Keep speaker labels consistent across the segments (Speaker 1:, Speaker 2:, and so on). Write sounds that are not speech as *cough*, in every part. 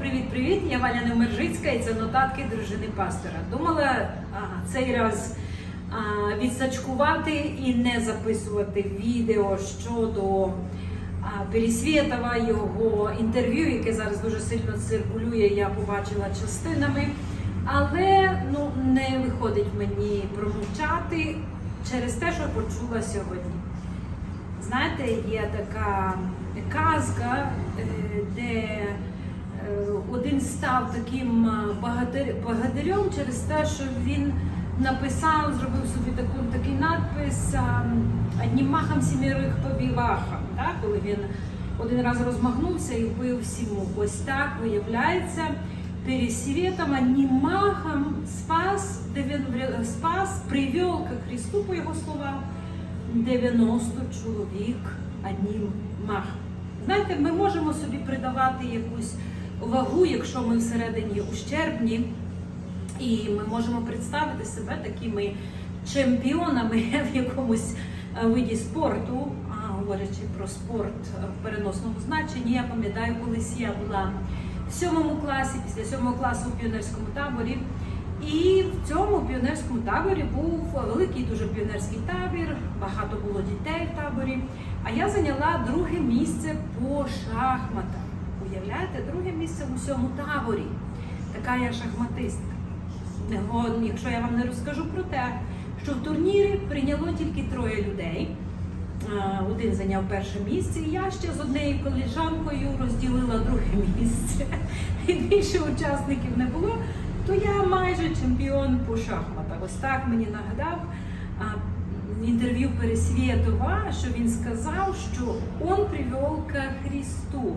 Speaker 1: Привіт-привіт! Я Валя Немержицька і це нотатки дружини пастора. Думала ага, цей раз а, відсачкувати і не записувати відео щодо а, Пересвєтова, його інтерв'ю, яке зараз дуже сильно циркулює, я побачила частинами. Але ну, не виходить мені промовчати через те, що почула сьогодні. Знаєте, є така казка, е, де один став таким е, багатирем через те, що він написав, зробив собі таку, такий надпис а, одним махом сімірих побівахам. Так? Коли він один раз розмахнувся і вбив сіму. Ось так виявляється. Пересветом одним махом спас, спас, привел ко Христу, по його словам, 90 чоловік одним махом. Знаєте, ми можемо собі придавати якусь вагу, якщо ми всередині ущербні, і ми можемо представити себе такими чемпіонами *laughs* в якомусь е, виді спорту, говорячи про спорт в переносному значенні, я пам'ятаю, колись я була в сьомому класі, після сьомого класу у піонерському таборі. І в цьому піонерському таборі був великий дуже піонерський табір, багато було дітей в таборі. А я зайняла друге місце по шахматах. Уявляєте, друге місце в усьому таборі. Така я шахматистка. Якщо я вам не розкажу про те, що в турнірі прийняло тільки троє людей. Е, Один зайняв перше місце, і я ще з однією коліжанкою розділила друге місце. *laughs* І більше учасників не було, то я майже чемпіон по шахматах. Ось так мені нагадав інтерв'ю Пересвєтова, що він сказав, що он привел ко Христу.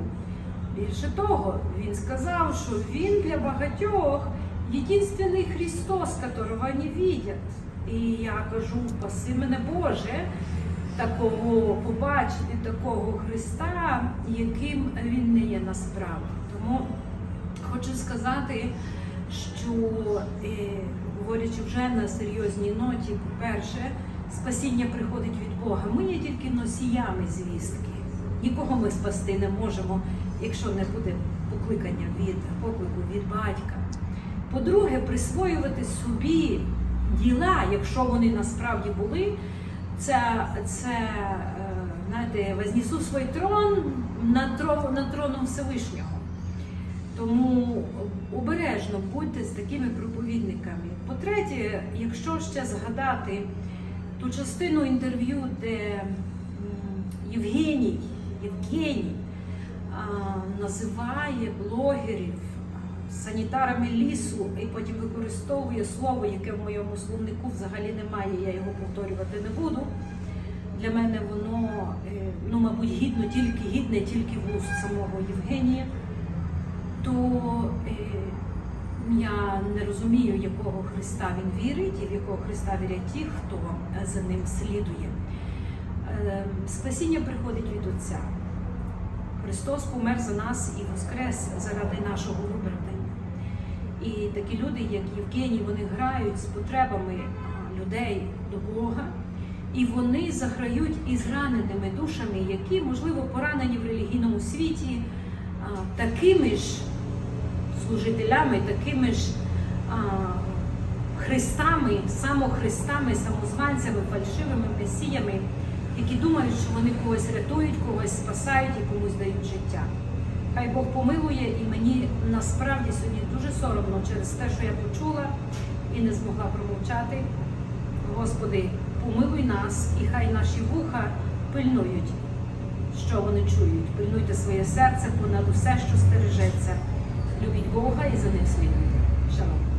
Speaker 1: Більше того, він сказав, що він для багатьох єдинственний Христос, которого вони видять. І я кажу, паси мене Боже, такого побачити, такого Христа, яким він не є насправді. Тому хочу сказати, що е, говорячи вже на серйозній ноті, по-перше, спасіння приходить від Бога. Ми є тільки носіями звістки. Нікого ми спасти не можемо, якщо не буде покликання від поклику від батька. По-друге, присвоювати собі діла, якщо вони насправді були, це, це е, знаєте, вознесу свій трон над, трон, над троном Всевишнього. Тому обережно будьте з такими проповідниками. По-третє, якщо ще згадати ту частину інтерв'ю, де Євгеній, Євгеній називає блогерів санітарами лісу і потім використовує слово, яке в моєму словнику взагалі немає, я його повторювати не буду. Для мене воно, е, ну, мабуть, гідно тільки гідне тільки вуст самого Євгенія то е, я не розумію, якого Христа він вірить і в якого Христа вірять ті, хто за ним слідує. Е, спасіння приходить від Отця. Христос помер за нас і воскрес заради нашого виправдання. І такі люди, як Євгеній, вони грають з потребами людей до Бога, і вони заграють із раненими душами, які, можливо, поранені в релігійному світі такими ж служителями, такими ж христами, самохристами, самозванцями, фальшивими месіями, які думають, що вони когось рятують, когось спасають і комусь дають життя. Хай Бог помилує, і мені насправді сьогодні дуже соромно через те, що я почула і не змогла промовчати. Господи, помилуй нас, і хай наші вуха пильнують, що вони чують. Пильнуйте своє серце понад усе, що стережеться. Любіть Бога і за ним слідуйте. Шалом.